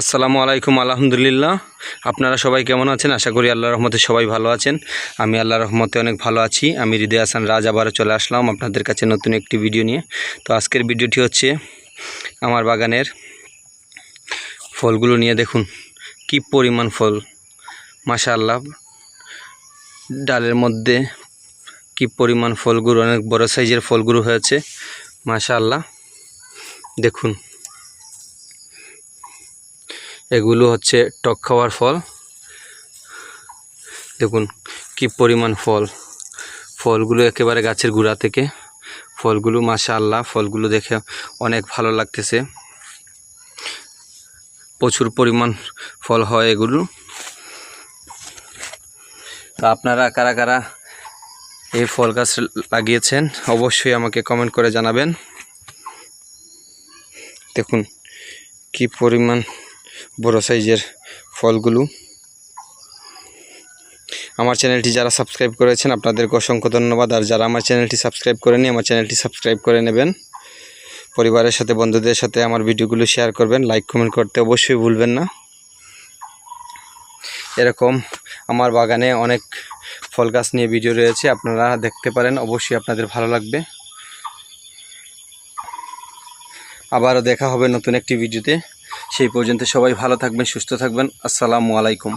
আসসালামু আলাইকুম, আলহামদুলিল্লাহ। আপনারা সবাই কেমন আছেন? আশা করি আল্লাহ রহমতে সবাই ভালো আছেন। আমি আল্লাহ রহমতে অনেক ভালো আছি। আমি হৃদয় হাসান রাজ আবারও চলে আসলাম আপনাদের কাছে নতুন একটি ভিডিও নিয়ে। তো আজকের ভিডিওটি হচ্ছে আমার বাগানের ফলগুলো নিয়ে দেখুন। কি পরিমাণ ফল। মাশাআল্লাহ। ডালের মধ্যে কি পরিমাণ ফলগুলো, অনেক বড় সাইজের ফলগুলো হয়েছে। মাশাআল্লাহ। দেখুন। এগুলো হচ্ছে টক খাওয়ার ফল। দেখুন কি পরিমাণ ফল। ফলগুলো একেবারে গাছের গুঁড়া থেকে। ফলগুলো মাশাআল্লাহ, ফলগুলো দেখে অনেক ভালো লাগতেছে। প্রচুর পরিমাণ ফল হয় এগুলো। তা আপনারা কারা কারা এই ফল গাছ লাগিয়েছেন, অবশ্যই আমাকে কমেন্ট করে জানাবেন। দেখুন কি পরিমাণ বড় সাইজের ফলগুলো। আমার চ্যানেলটি যারা সাবস্ক্রাইব করেছেন, আপনাদেরকে অসংখ্য ধন্যবাদ। আর যারা আমার চ্যানেলটি সাবস্ক্রাইব করেনি আমার চ্যানেলটি সাবস্ক্রাইব করে নেবেন। পরিবারের সাথে, বন্ধুদের সাথে আমার ভিডিওগুলো শেয়ার করবেন, লাইক, কমেন্ট করতে অবশ্যই ভুলবেন না। এরকম আমার বাগানে অনেক ফল গাছ নিয়ে ভিডিও রয়েছে, আপনারা দেখতে পারেন, অবশ্যই আপনাদের ভালো লাগবে। আবারও দেখা হবে নতুন একটি ভিডিওতে। সেই পর্যন্ত সবাই ভালো থাকবেন সুস্থ থাকবেন। আসসালামু আলাইকুম।